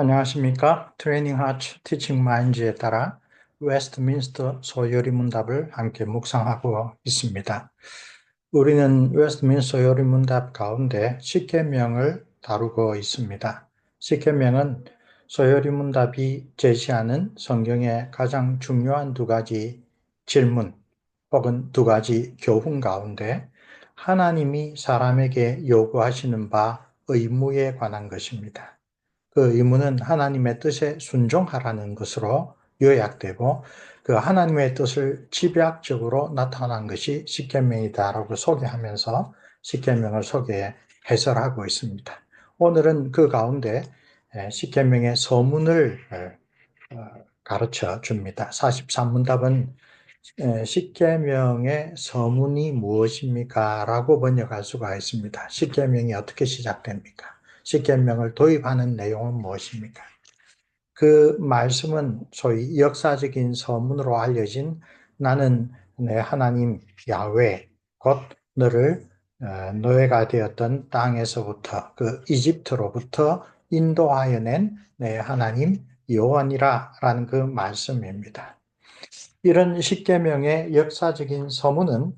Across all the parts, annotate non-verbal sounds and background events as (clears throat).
안녕하십니까. 트레이닝 하츠 티칭 마인즈에 따라 웨스트민스터 소요리 문답을 함께 묵상하고 있습니다. 우리는 웨스트민스터 소요리 문답 가운데 십계명을 다루고 있습니다. 십계명은 소요리 문답이 제시하는 성경의 가장 중요한 두 가지 질문 혹은 두 가지 교훈 가운데 하나님이 사람에게 요구하시는 바 의무에 관한 것입니다. 그 의무는 하나님의 뜻에 순종하라는 것으로 요약되고 그 하나님의 뜻을 집약적으로 나타난 것이 십계명이다라고 소개하면서 십계명을 소개 해설하고 있습니다. 오늘은 그 가운데 십계명의 서문을 어, 가르쳐 줍니다. 43문답은 십계명의 서문이 무엇입니까? 라고 번역할 수가 있습니다. 십계명이 어떻게 시작됩니까? 십계명을 도입하는 내용은 무엇입니까? 그 말씀은 소위 역사적인 서문으로 알려진 나는 내 하나님 야외 곧 너를 어, 노예가 되었던 땅에서부터 그 이집트로부터 인도하여 낸 내 하나님 여호와니라라는 그 말씀입니다. 이런 십계명의 역사적인 서문은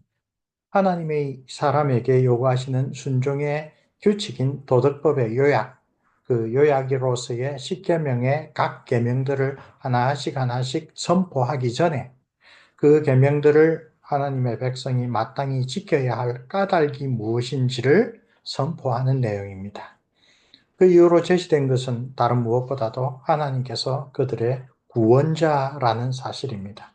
하나님의 사람에게 요구하시는 순종의 규칙인 도덕법의 요약, 그 요약으로서의 십계명의 각 계명들을 하나씩 하나씩 선포하기 전에 그 계명들을 하나님의 백성이 마땅히 지켜야 할 까닭이 무엇인지를 선포하는 내용입니다. 그 이후로 제시된 것은 다른 무엇보다도 하나님께서 그들의 구원자라는 사실입니다.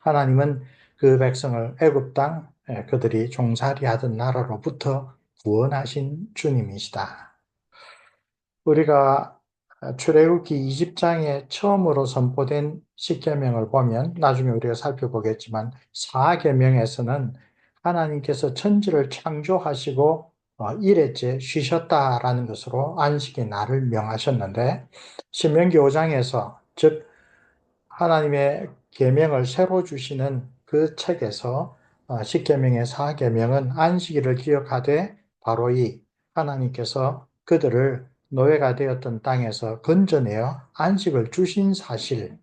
하나님은 그 백성을 애굽 땅 그들이 종살이하던 나라로부터 구원하신 주님이시다. 우리가 출애굽기 20장에 처음으로 선포된 십계명을 보면 나중에 우리가 살펴보겠지만 사계명에서는 하나님께서 천지를 창조하시고 어, 일회째 쉬셨다라는 것으로 안식의 날을 명하셨는데 신명기 5장에서 즉 하나님의 계명을 새로 주시는 그 책에서 어, 십계명의 사계명은 안식일을 기억하되 바로 이 하나님께서 그들을 노예가 되었던 땅에서 건져내어 안식을 주신 사실을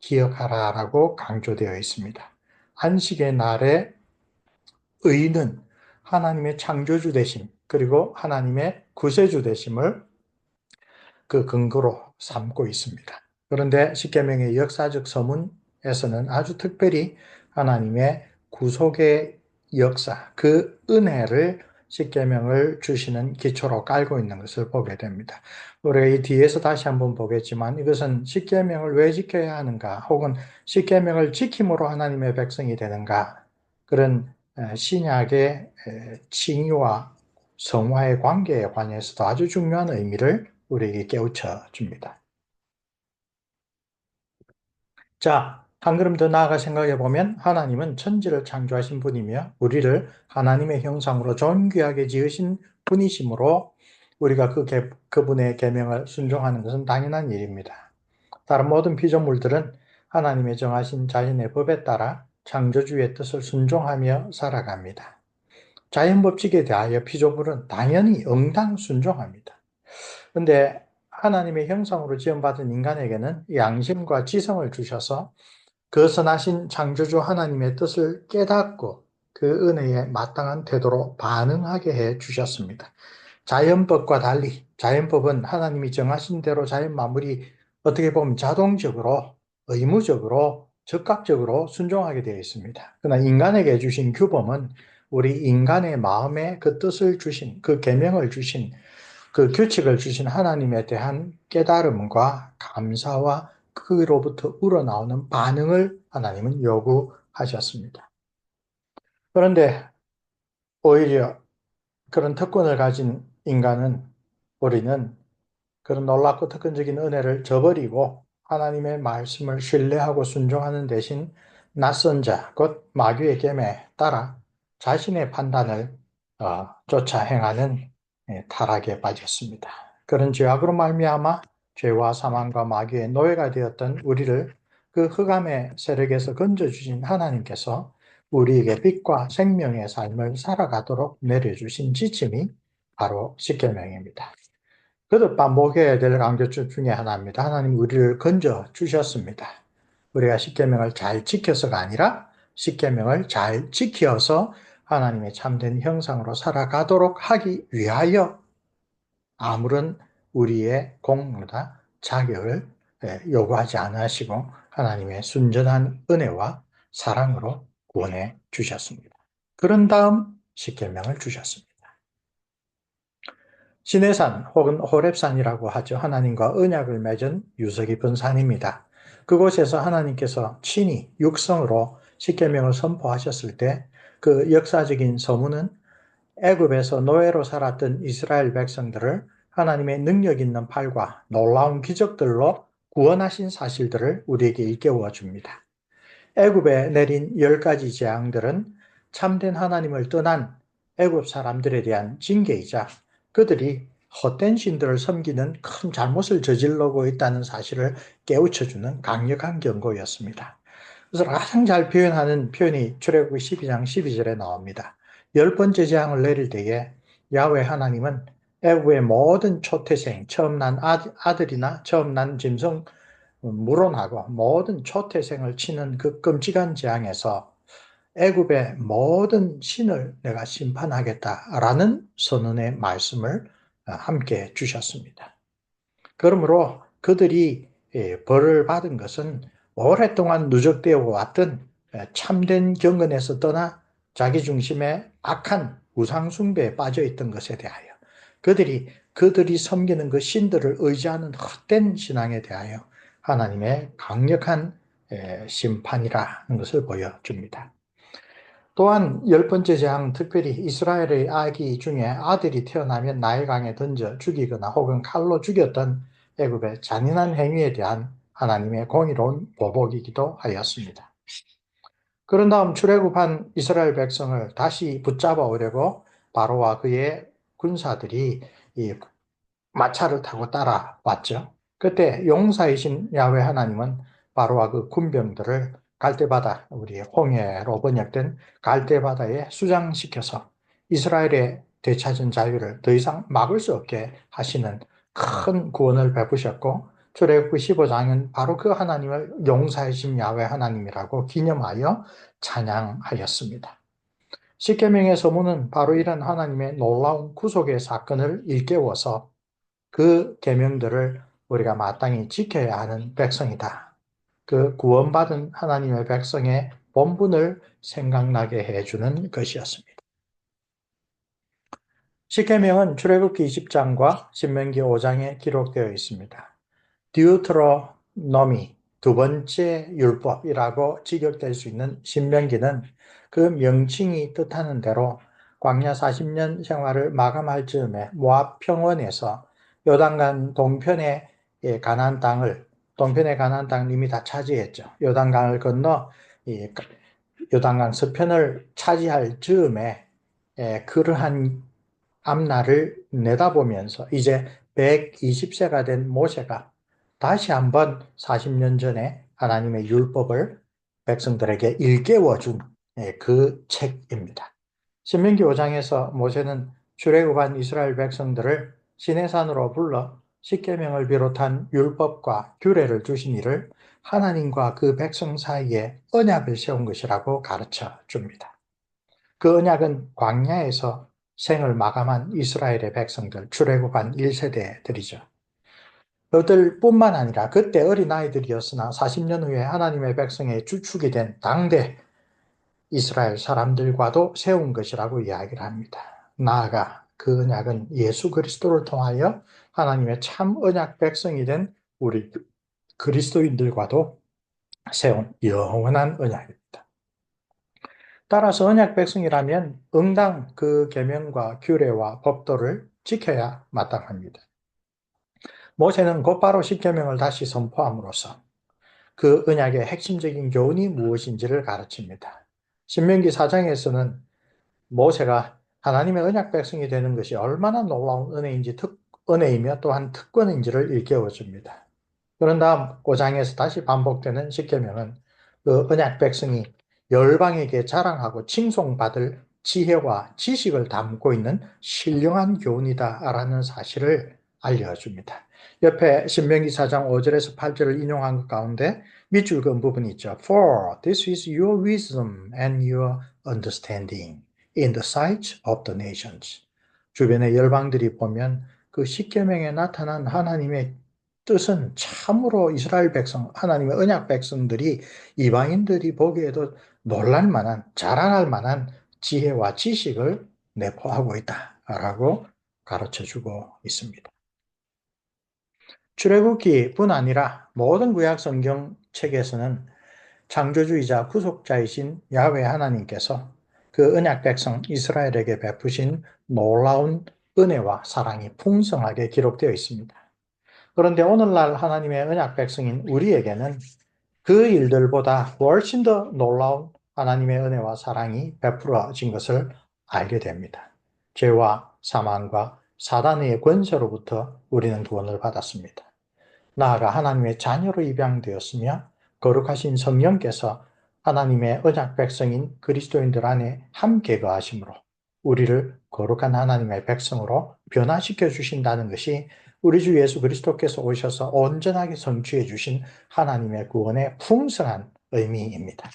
기억하라 라고 강조되어 있습니다. 안식의 날에 의는 하나님의 창조주 되심 그리고 하나님의 구세주 되심을 그 근거로 삼고 있습니다. 그런데 십계명의 역사적 서문에서는 아주 특별히 하나님의 구속의 역사, 그 은혜를 십계명을 주시는 기초로 깔고 있는 것을 보게 됩니다. 우리가 이 뒤에서 다시 한번 보겠지만 이것은 십계명을 왜 지켜야 하는가 혹은 십계명을 지킴으로 하나님의 백성이 되는가 그런 신약의 칭의와 성화의 관계에 관해서도 아주 중요한 의미를 우리에게 깨우쳐 줍니다. 자, 한 걸음 더 나아가 생각해 보면 하나님은 천지를 창조하신 분이며 우리를 하나님의 형상으로 존귀하게 지으신 분이시므로 우리가 그 개, 그분의 계명을 순종하는 것은 당연한 일입니다. 다른 모든 피조물들은 하나님의 정하신 자연의 법에 따라 창조주의 뜻을 순종하며 살아갑니다. 자연 법칙에 대하여 피조물은 당연히 응당 순종합니다. 그런데 하나님의 형상으로 지원받은 인간에게는 양심과 지성을 주셔서 그 선하신 창조주 하나님의 뜻을 깨닫고 그 은혜에 마땅한 태도로 반응하게 해 주셨습니다. 자연법과 달리 자연법은 하나님이 정하신 대로 자연 마무리 어떻게 보면 자동적으로 의무적으로 적극적으로 순종하게 되어 있습니다. 그러나 인간에게 주신 규범은 우리 인간의 마음에 그 뜻을 주신 그 계명을 주신 그 규칙을 주신 하나님에 대한 깨달음과 감사와 그로부터 우러나오는 반응을 하나님은 요구하셨습니다. 그런데 오히려 그런 특권을 가진 인간은 우리는 그런 놀랍고 특권적인 은혜를 저버리고 하나님의 말씀을 신뢰하고 순종하는 대신 낯선 자, 곧 마귀의 계에 따라 자신의 판단을 어, 쫓아 행하는 예, 타락에 빠졌습니다. 그런 죄악으로 말미암아 죄와 사망과 마귀의 노예가 되었던 우리를 그 흑암의 세력에서 건져주신 하나님께서 우리에게 빛과 생명의 삶을 살아가도록 내려주신 지침이 바로 십계명입니다. 그도 반복해야 될 강조점 중에 하나입니다. 하나님 우리를 건져 주셨습니다. 우리가 십계명을 잘 지켜서가 아니라 십계명을 잘 지켜서 하나님의 참된 형상으로 살아가도록 하기 위하여 아무런 우리의 공로나 자격을 예, 요구하지 않으시고 하나님의 순전한 은혜와 사랑으로 구원해 주셨습니다. 그런 다음 십계명을 주셨습니다. 시내산 혹은 호랩산이라고 하죠. 하나님과 언약을 맺은 유서 깊은 산입니다. 그곳에서 하나님께서 친히 육성으로 십계명을 선포하셨을 때 그 역사적인 서문은 애굽에서 노예로 살았던 이스라엘 백성들을 하나님의 능력 있는 팔과 놀라운 기적들로 구원하신 사실들을 우리에게 일깨워 줍니다. 애굽에 내린 열 가지 재앙들은 참된 하나님을 떠난 애굽 사람들에 대한 징계이자 그들이 헛된 신들을 섬기는 큰 잘못을 저질러고 있다는 사실을 깨우쳐주는 강력한 경고였습니다. 그래서 가장 잘 표현하는 표현이 출애굽 12장 12절에 나옵니다. 열 번째 재앙을 내릴 때에 야훼 하나님은 애굽의 모든 초태생, 처음 난 아들이나 처음 난 짐승 물론하고 모든 초태생을 치는 그 끔찍한 재앙에서 애굽의 모든 신을 내가 심판하겠다라는 선언의 말씀을 어, 함께 주셨습니다. 그러므로 그들이 예, 벌을 받은 것은 오랫동안 누적되어 왔던 예, 참된 경건에서 떠나 자기 중심의 악한 우상숭배에 빠져 있던 것에 대하여 그들이 그들이 섬기는 그 신들을 의지하는 헛된 신앙에 대하여 하나님의 강력한 예, 심판이라는 것을 보여줍니다. 또한 열 번째 재앙, 특별히 이스라엘의 아기 중에 아들이 태어나면 나일강에 던져 죽이거나 혹은 칼로 죽였던 애굽의 잔인한 행위에 대한 하나님의 공의로운 보복이기도 하였습니다. 그런 다음 출애굽한 이스라엘 백성을 다시 붙잡아 오려고 바로와 그의 군사들이 이 마차를 타고 따라왔죠. 그때 용사이신 야훼 하나님은 바로와 그 군병들을 갈대바다, 우리 홍해로 번역된 갈대바다에 수장시켜서 이스라엘의 되찾은 자유를 더 이상 막을 수 없게 하시는 큰 구원을 베푸셨고 출애굽 15장은 바로 그 하나님을 용사이신 야훼 하나님이라고 기념하여 찬양하였습니다. 십계명의 서문은 바로 이런 하나님의 놀라운 구속의 사건을 일깨워서 그 계명들을 우리가 마땅히 지켜야 하는 백성이다. 그 구원받은 하나님의 백성의 본분을 생각나게 해주는 것이었습니다. 십계명은 출애굽기 20장과 신명기 5장에 기록되어 있습니다. 디우트로노미 두 번째 율법이라고 직역될 수 있는 신명기는 그 명칭이 뜻하는 대로 광야 40년 생활을 마감할 즈음에 모압 평원에서 요단강 동편의 가나안 땅을 동편에 가나안 땅 이미 다 차지했죠. 요단강을 건너 이 요단강 서편을 차지할 즈음에 예, 그러한 앞날을 내다보면서 이제 120세가 된 모세가 다시 한번 40년 전에 하나님의 율법을 백성들에게 일깨워 준 그 예, 책입니다. 신명기 5장에서 모세는 출애굽한 이스라엘 백성들을 시내산으로 불러 십계명을 비롯한 율법과 규례를 주신 이를 하나님과 그 백성 사이에 언약을 세운 것이라고 가르쳐 줍니다. 그 언약은 광야에서 생을 마감한 이스라엘의 백성들, 출애굽한 1세대들이죠. 그들 뿐만 아니라 그때 어린아이들이었으나 40년 후에 하나님의 백성의 주축이 된 당대 이스라엘 사람들과도 세운 것이라고 이야기를 합니다. 나아가 그 언약은 예수 그리스도를 통하여 하나님의 참 언약 백성이 된 우리 그리스도인들과도 세운 영원한 언약입니다. 따라서 언약 백성이라면 응당 그 계명과 규례와 법도를 지켜야 마땅합니다. 모세는 곧바로 십계명을 다시 선포함으로써 그 언약의 핵심적인 교훈이 무엇인지를 가르칩니다. 신명기 4장에서는 모세가 하나님의 언약 백성이 되는 것이 얼마나 놀라운 은혜인지 특, 은혜이며 또한 특권인지를 일깨워 줍니다. 그런 다음 5장에서 다시 반복되는 십계명은 그 언약 백성이 열방에게 자랑하고 칭송받을 지혜와 지식을 담고 있는 신령한 교훈이다라는 사실을 알려줍니다. 옆에 신명기 4장 5절에서 8절을 인용한 것 가운데 밑줄 그은 부분이 있죠. For this is your wisdom and your understanding in the sight of the nations. 주변의 열방들이 보면 그 십계명에 나타난 하나님의 뜻은 참으로 이스라엘 백성, 하나님의 언약 백성들이 이방인들이 보기에도 놀랄 만한, 자랑할 만한 지혜와 지식을 내포하고 있다라고 가르쳐 주고 있습니다. 출애굽기뿐 아니라 모든 구약 성경 책에서는 창조주이자 구속자이신 야훼 하나님께서 그 언약 백성 이스라엘에게 베푸신 놀라운 은혜와 사랑이 풍성하게 기록되어 있습니다. 그런데 오늘날 하나님의 언약 백성인 우리에게는 그 일들보다 훨씬 더 놀라운 하나님의 은혜와 사랑이 베풀어진 것을 알게 됩니다. 죄와 사망과 사단의 권세로부터 우리는 구원을 받았습니다. 나아가 하나님의 자녀로 입양되었으며 거룩하신 성령께서 하나님의 언약 백성인 그리스도인들 안에 함께 거하심으로 우리를 거룩한 하나님의 백성으로 변화시켜 주신다는 것이 우리 주 예수 그리스도께서 오셔서 온전하게 성취해 주신 하나님의 구원의 풍성한 의미입니다.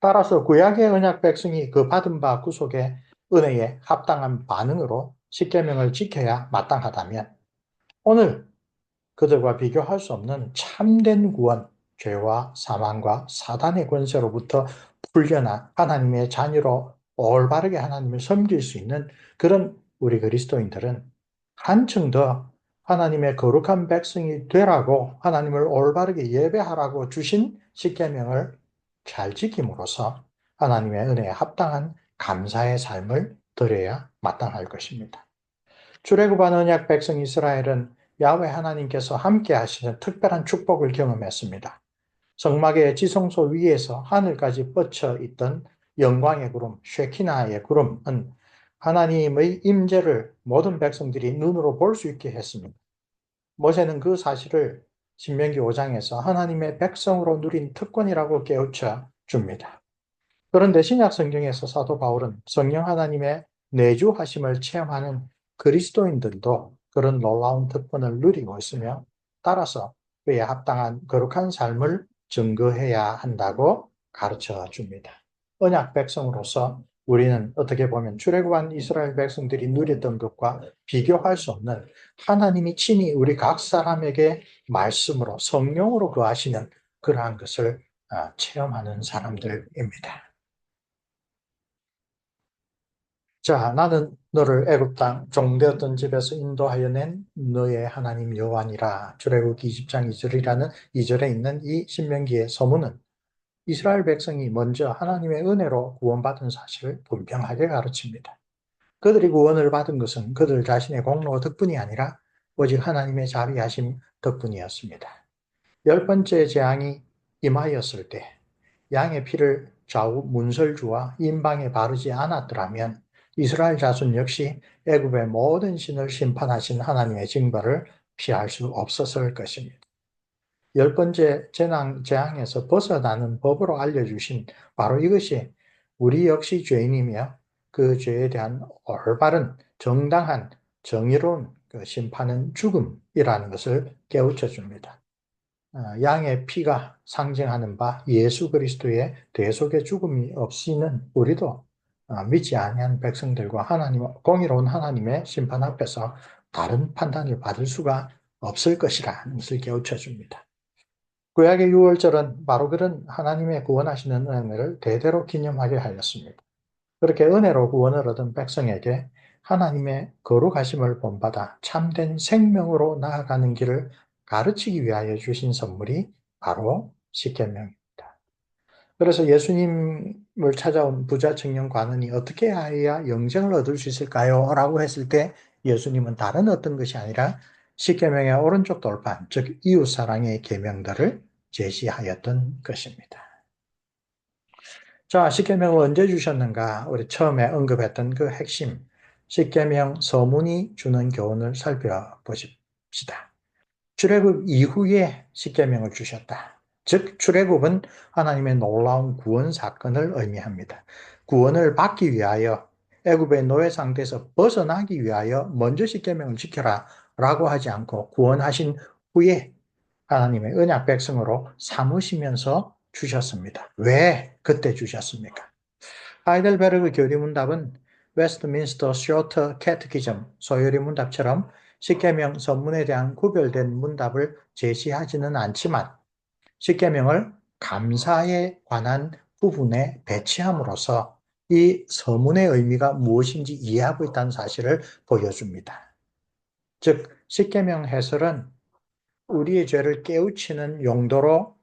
따라서 구약의 언약 백성이 그 받은 바 구속의 은혜에 합당한 반응으로 십계명을 지켜야 마땅하다면 오늘 그들과 비교할 수 없는 참된 구원, 죄와 사망과 사단의 권세로부터 풀려나 하나님의 자녀로 올바르게 하나님을 섬길 수 있는 그런 우리 그리스도인들은 한층 더 하나님의 거룩한 백성이 되라고 하나님을 올바르게 예배하라고 주신 십계명을 잘 지킴으로써 하나님의 은혜에 합당한 감사의 삶을 드려야 마땅할 것입니다. 출애굽한 언약 백성 이스라엘은 야훼 하나님께서 함께 하시는 특별한 축복을 경험했습니다. 성막의 지성소 위에서 하늘까지 뻗쳐 있던 영광의 구름, 쉐키나의 구름은 하나님의 임재를 모든 백성들이 눈으로 볼 수 있게 했습니다. 모세는 그 사실을 신명기 5장에서 하나님의 백성으로 누린 특권이라고 깨우쳐 줍니다. 그런데 신약 성경에서 사도 바울은 성령 하나님의 내주하심을 체험하는 그리스도인들도 그런 놀라운 특권을 누리고 있으며 따라서 그에 합당한 거룩한 삶을 증거해야 한다고 가르쳐 줍니다. 언약 백성으로서 우리는 어떻게 보면 출애굽한 이스라엘 백성들이 누렸던 것과 비교할 수 없는 하나님이 친히 우리 각 사람에게 말씀으로 성령으로 거하시는 그러한 것을 아, 체험하는 사람들입니다. 자, 나는 너를 애굽 땅 종되었던 집에서 인도하여 낸 너의 하나님 여호와니라. 출애굽기 20장 2절이라는 2절에 있는 이 신명기의 서문은 이스라엘 백성이 먼저 하나님의 은혜로 구원받은 사실을 분명하게 가르칩니다. 그들이 구원을 받은 것은 그들 자신의 공로 덕분이 아니라 오직 하나님의 자비하심 덕분이었습니다. 열 번째 재앙이 임하였을 때 양의 피를 좌우 문설주와 인방에 바르지 않았더라면 이스라엘 자손 역시 애굽의 모든 신을 심판하신 하나님의 징벌을 피할 수 없었을 것입니다. 열 번째 재앙, 재앙에서 벗어나는 법으로 알려주신 바로 이것이 우리 역시 죄인이며 그 죄에 대한 올바른 정당한 정의로운 그 심판은 죽음이라는 것을 깨우쳐 줍니다. 어, 양의 피가 상징하는 바 예수 그리스도의 대속의 죽음이 없이는 우리도 어, 믿지 아니한 백성들과 하나님 공의로운 하나님의 심판 앞에서 다른 판단을 받을 수가 없을 것이라는 것을 깨우쳐 줍니다. 구약의 6월절은 바로 그런 하나님의 구원하시는 은혜를 대대로 기념하게 하였습니다. 그렇게 은혜로 구원을 얻은 백성에게 하나님의 거룩하심을 본받아 참된 생명으로 나아가는 길을 가르치기 위하여 주신 선물이 바로 십계명입니다. 그래서 예수님을 찾아온 부자 청년 관원이 어떻게 해야 영생을 얻을 수 있을까요? 라고 했을 때 예수님은 다른 어떤 것이 아니라 십계명의 오른쪽 돌판, 즉 이웃 사랑의 계명들을 제시하였던 것입니다. 자, 십계명을 언제 주셨는가? 우리 처음에 언급했던 그 핵심 십계명 서문이 주는 교훈을 살펴보십시다. 출애굽 이후에 십계명을 주셨다. 즉 출애굽은 하나님의 놀라운 구원 사건을 의미합니다. 구원을 받기 위하여 애굽의 노예 상태에서 벗어나기 위하여 먼저 십계명을 지켜라 라고 하지 않고 구원하신 후에 하나님의 언약 백성으로 삼으시면서 주셨습니다. 왜 그때 주셨습니까? 하이델베르그 교리문답은 웨스트민스터 쇼터 캐트키즘 소요리 문답처럼 십계명 선문에 대한 구별된 문답을 제시하지는 않지만 십계명을 감사에 관한 부분에 배치함으로써 이 서문의 의미가 무엇인지 이해하고 있다는 사실을 보여줍니다. 즉 십계명 해설은 우리의 죄를 깨우치는 용도로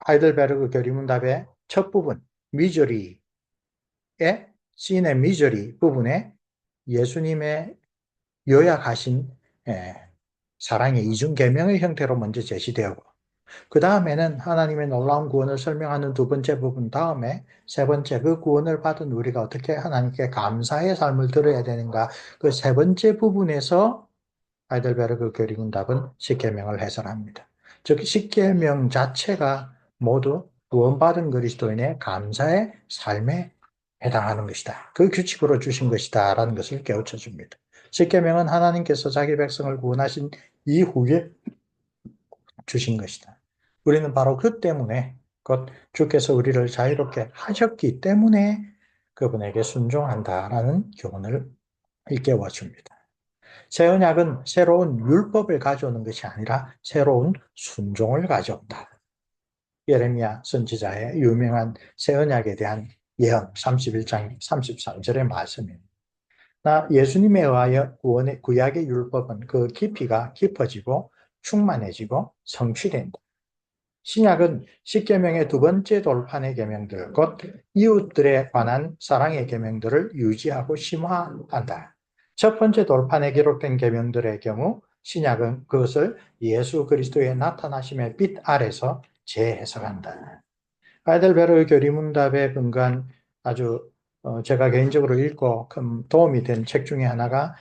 하이델베르그 교리문답의 첫 부분 미저리의 시인의 미저리 부분에 예수님의 요약하신 예, 사랑의 이중 계명의 형태로 먼저 제시되었고 그 다음에는 하나님의 놀라운 구원을 설명하는 두 번째 부분 다음에 세 번째 그 구원을 받은 우리가 어떻게 하나님께 감사의 삶을 들어야 되는가 그 세 번째 부분에서 하이델베르그 교리문답은 십계명을 해설합니다. 즉 십계명 자체가 모두 구원받은 그리스도인의 감사의 삶에 해당하는 것이다. 그 규칙으로 주신 것이다. 라는 것을 깨우쳐 줍니다. 십계명은 하나님께서 자기 백성을 구원하신 이후에 주신 것이다. 우리는 바로 그 때문에 곧 주께서 우리를 자유롭게 하셨기 때문에 그분에게 순종한다라는 교훈을 일깨워 줍니다. 새 언약은 새로운 율법을 가져오는 것이 아니라 새로운 순종을 가져온다. 예레미야 선지자의 유명한 새 언약에 대한 예언 31장 33절의 말씀입니다. 나 예수님에 의하여 구원의 구약의 율법은 그 깊이가 깊어지고 충만해지고 성취된다. 신약은 십계명의 두 번째 돌판의 계명들, 곧 이웃들에 관한 사랑의 계명들을 유지하고 심화한다. 첫 번째 돌판에 기록된 계명들의 경우 신약은 그것을 예수 그리스도의 나타나심의 빛 아래서 재해석한다. 하이델베르 교리문답에 근거한 아주 어, 제가 개인적으로 읽고 큰 도움이 된 책 중에 하나가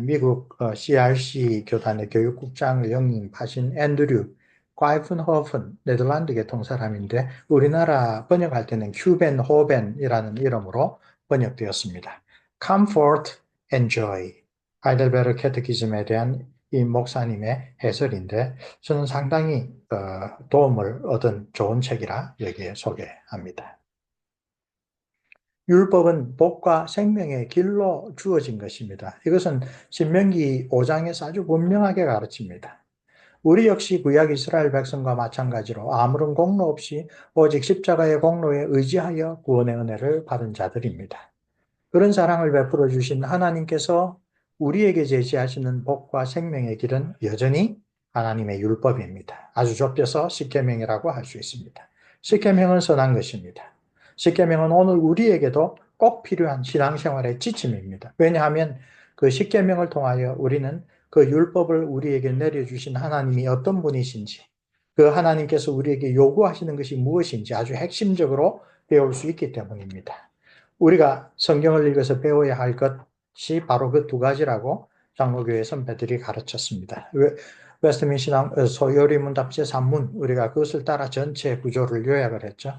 미국 CRC 어, 교단의 교육국장을 영임하신 앤드류 과이픈호픈 네덜란드계 사람인데 우리나라 번역할 때는 큐벤 호벤이라는 이름으로 번역되었습니다. Comfort and Joy 하이델베르 캐테키즘에 대한 이 목사님의 해설인데 저는 상당히 어, 도움을 얻은 좋은 책이라 여기에 소개합니다. 율법은 복과 생명의 길로 주어진 것입니다. 이것은 신명기 5장에서 아주 분명하게 가르칩니다. 우리 역시 구약 이스라엘 백성과 마찬가지로 아무런 공로 없이 오직 십자가의 공로에 의지하여 구원의 은혜를 받은 자들입니다. 그런 사랑을 베풀어 주신 하나님께서 우리에게 제시하시는 복과 생명의 길은 여전히 하나님의 율법입니다. 아주 좁혀서 십계명이라고 할 수 있습니다. 십계명은 선한 것입니다. 십계명은 오늘 우리에게도 꼭 필요한 신앙생활의 지침입니다. 왜냐하면 그 십계명을 통하여 우리는 그 율법을 우리에게 내려주신 하나님이 어떤 분이신지, 그 하나님께서 우리에게 요구하시는 것이 무엇인지 아주 핵심적으로 배울 수 있기 때문입니다. 우리가 성경을 읽어서 배워야 할 것이 바로 그 두 가지라고 장로교회 선배들이 가르쳤습니다. 웨스트민 신앙 어, 소요리 문 답 제 3문 우리가 그것을 따라 전체 구조를 요약을 했죠.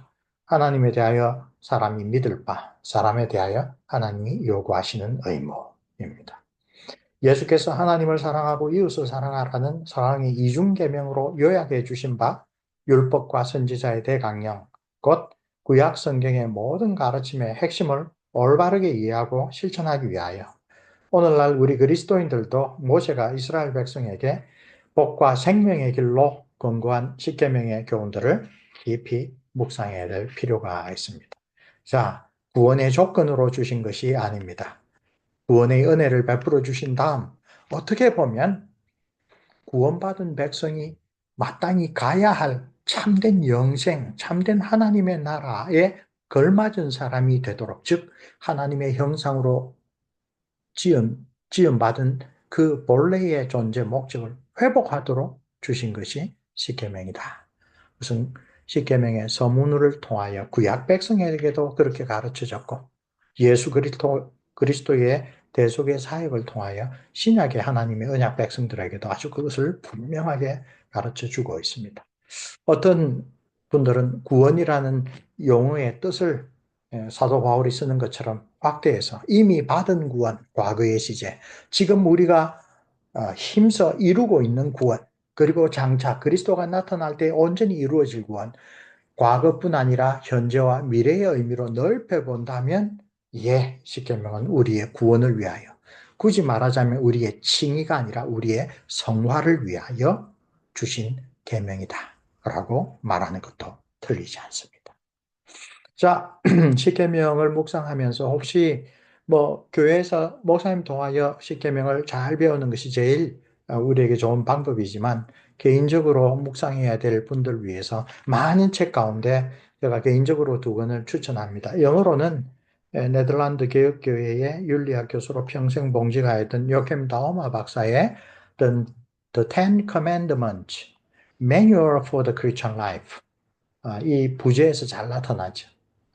하나님에 대하여 사람이 믿을 바, 사람에 대하여 하나님이 요구하시는 의무입니다. 예수께서 하나님을 사랑하고 이웃을 사랑하라는 사랑의 이중 계명으로 요약해 주신 바 율법과 선지자의 대강령, 곧 구약 성경의 모든 가르침의 핵심을 올바르게 이해하고 실천하기 위하여 오늘날 우리 그리스도인들도 모세가 이스라엘 백성에게 복과 생명의 길로 권고한 십계명의 교훈들을 깊이 묵상해야 될 필요가 있습니다. 자, 구원의 조건으로 주신 것이 아닙니다. 구원의 은혜를 베풀어 주신 다음 어떻게 보면 구원받은 백성이 마땅히 가야 할 참된 영생, 참된 하나님의 나라에 걸맞은 사람이 되도록 즉 하나님의 형상으로 지은 지음 받은 그 본래의 존재 목적을 회복하도록 주신 것이 십계명이다. 무슨 십계명의 서문을 통하여 구약 백성에게도 그렇게 가르쳐졌고 예수 그리스도 그리스도의 대속의 사역을 통하여 신약의 하나님의 언약 백성들에게도 아주 그것을 분명하게 가르쳐 주고 있습니다. 어떤 분들은 구원이라는 용어의 뜻을 예, 사도 바울이 쓰는 것처럼 확대해서 이미 받은 구원, 과거의 시제, 지금 우리가 어, 힘써 이루고 있는 구원, 그리고 장차 그리스도가 나타날 때 온전히 이루어질 구원, 과거뿐 아니라 현재와 미래의 의미로 넓혀 본다면 예, 십계명은 우리의 구원을 위하여 굳이 말하자면 우리의 칭의가 아니라 우리의 성화를 위하여 주신 계명이다 라고 말하는 것도 틀리지 않습니다. 자, (clears throat) 십계명을 묵상하면서 혹시 뭐 교회에서 목사님 통하여 십계명을 잘 배우는 것이 제일 어, 우리에게 좋은 방법이지만 개인적으로 묵상해야 될 분들 위해서 많은 책 가운데 제가 개인적으로 두 권을 추천합니다. 영어로는 네덜란드 개혁교회의 윤리학 교수로 평생 봉직하였던 요캠 다오마 박사의 The, The Ten Commandments Manual for the Christian Life 아, 이 부제에서 잘 나타나죠.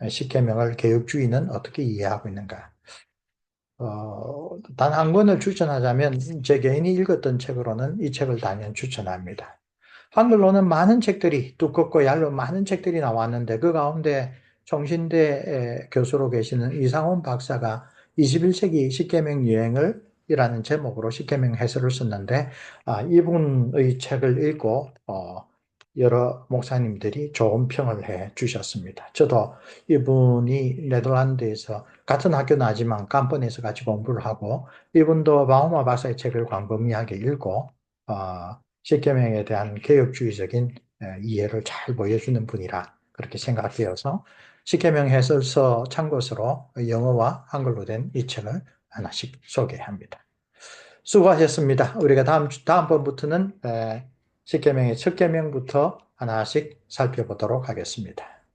십계명을 개혁주의는 어떻게 이해하고 있는가? 어, 단 한 권을 추천하자면 제 개인이 읽었던 책으로는 이 책을 단연 추천합니다. 한글로는 많은 책들이 두껍고 얇은 많은 책들이 나왔는데 그 가운데 정신대 교수로 계시는 이상훈 박사가 21세기 십계명 유행을 이라는 제목으로 십계명 해설을 썼는데 아, 이분의 책을 읽고 어, 여러 목사님들이 좋은 평을 해 주셨습니다. 저도 이분이 네덜란드에서 같은 학교 나지만 깜번에서 같이 공부를 하고 이분도 바우마 박사의 책을 광범위하게 읽고 어, 십계명에 대한 개혁주의적인 이해를 잘 보여주는 분이라 그렇게 생각되어서 십계명 해설서 참고서로 영어와 한글로 된 이 책을 하나씩 소개합니다. 수고하셨습니다. 우리가 다음 다음번부터는 십계명의 첫 계명부터 하나씩 살펴보도록 하겠습니다.